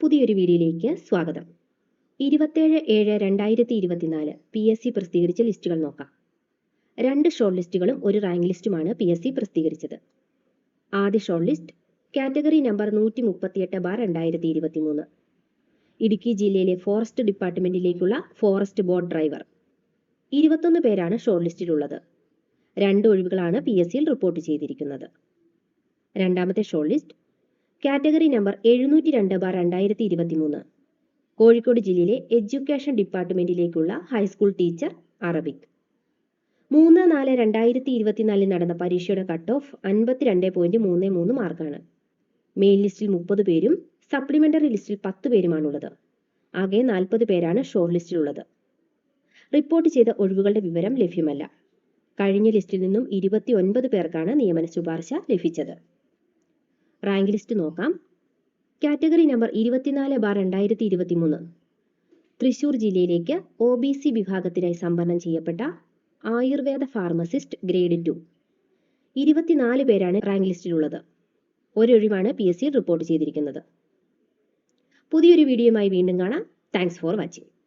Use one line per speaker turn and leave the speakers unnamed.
പുതിയൊരു വീഡിയോയിലേക്ക് സ്വാഗതം. ഇരുപത്തേഴ് ഏഴ് രണ്ടായിരത്തി ഇരുപത്തിനാല് പി എസ് സി പ്രസിദ്ധീകരിച്ച ലിസ്റ്റുകൾ നോക്കാം. രണ്ട് ഷോർട്ട് ലിസ്റ്റുകളും ഒരു റാങ്ക് ലിസ്റ്റുമാണ് പി എസ് സി പ്രസിദ്ധീകരിച്ചത്. ആദ്യ ഷോർട്ട് ലിസ്റ്റ് കാറ്റഗറി നമ്പർ നൂറ്റി മുപ്പത്തിയെട്ട് ബാർ രണ്ടായിരത്തി ഇരുപത്തി മൂന്ന് ഇടുക്കി ജില്ലയിലെ ഫോറസ്റ്റ് ഡിപ്പാർട്ട്മെന്റിലേക്കുള്ള ഫോറസ്റ്റ് ബോർഡ് ഡ്രൈവർ. ഇരുപത്തൊന്ന് പേരാണ് ഷോർട്ട് ലിസ്റ്റിലുള്ളത്. രണ്ട് ഒഴിവുകളാണ് പി എസ് സിയിൽ റിപ്പോർട്ട് ചെയ്തിരിക്കുന്നത്. രണ്ടാമത്തെ ഷോർട്ട് ലിസ്റ്റ് കാറ്റഗറി നമ്പർ എഴുന്നൂറ്റി രണ്ട് ബാർ രണ്ടായിരത്തി ഇരുപത്തി മൂന്ന് കോഴിക്കോട് ജില്ലയിലെ എഡ്യൂക്കേഷൻ ഡിപ്പാർട്ട്മെന്റിലേക്കുള്ള ഹൈസ്കൂൾ ടീച്ചർ അറബിക്. മൂന്ന് നാല് രണ്ടായിരത്തി ഇരുപത്തിനാലിൽ നടന്ന പരീക്ഷയുടെ കട്ട് ഓഫ് അൻപത്തിരണ്ട് പോയിന്റ് മൂന്ന് മൂന്ന് മാർക്കാണ്. മെയിൻ ലിസ്റ്റിൽ മുപ്പത് പേരും സപ്ലിമെന്ററി ലിസ്റ്റിൽ പത്ത് പേരുമാണുള്ളത്. ആകെ നാൽപ്പത് പേരാണ് ഷോർട്ട് ലിസ്റ്റിലുള്ളത്. റിപ്പോർട്ട് ചെയ്ത ഒഴിവുകളുടെ വിവരം ലഭ്യമല്ല. കഴിഞ്ഞ ലിസ്റ്റിൽ നിന്നും ഇരുപത്തി ഒൻപത് പേർക്കാണ് നിയമന ശുപാർശ ലഭിച്ചത്. റാങ്ക് ലിസ്റ്റ് നോക്കാം. കാറ്റഗറി നമ്പർ ഇരുപത്തിനാല് ബാർ രണ്ടായിരത്തി ഇരുപത്തി മൂന്ന് തൃശൂർ ജില്ലയിലേക്ക് ഒ ബി സി വിഭാഗത്തിനായി സംവരണം ചെയ്യപ്പെട്ട ആയുർവേദ ഫാർമസിസ്റ്റ് ഗ്രേഡ് ടു. ഇരുപത്തിനാല് പേരാണ് റാങ്ക് ലിസ്റ്റിലുള്ളത്. ഒരൊഴിവാണ് പി എസ് സി റിപ്പോർട്ട് ചെയ്തിരിക്കുന്നത്. പുതിയൊരു വീഡിയോയുമായി വീണ്ടും കാണാം. Thanks for watching.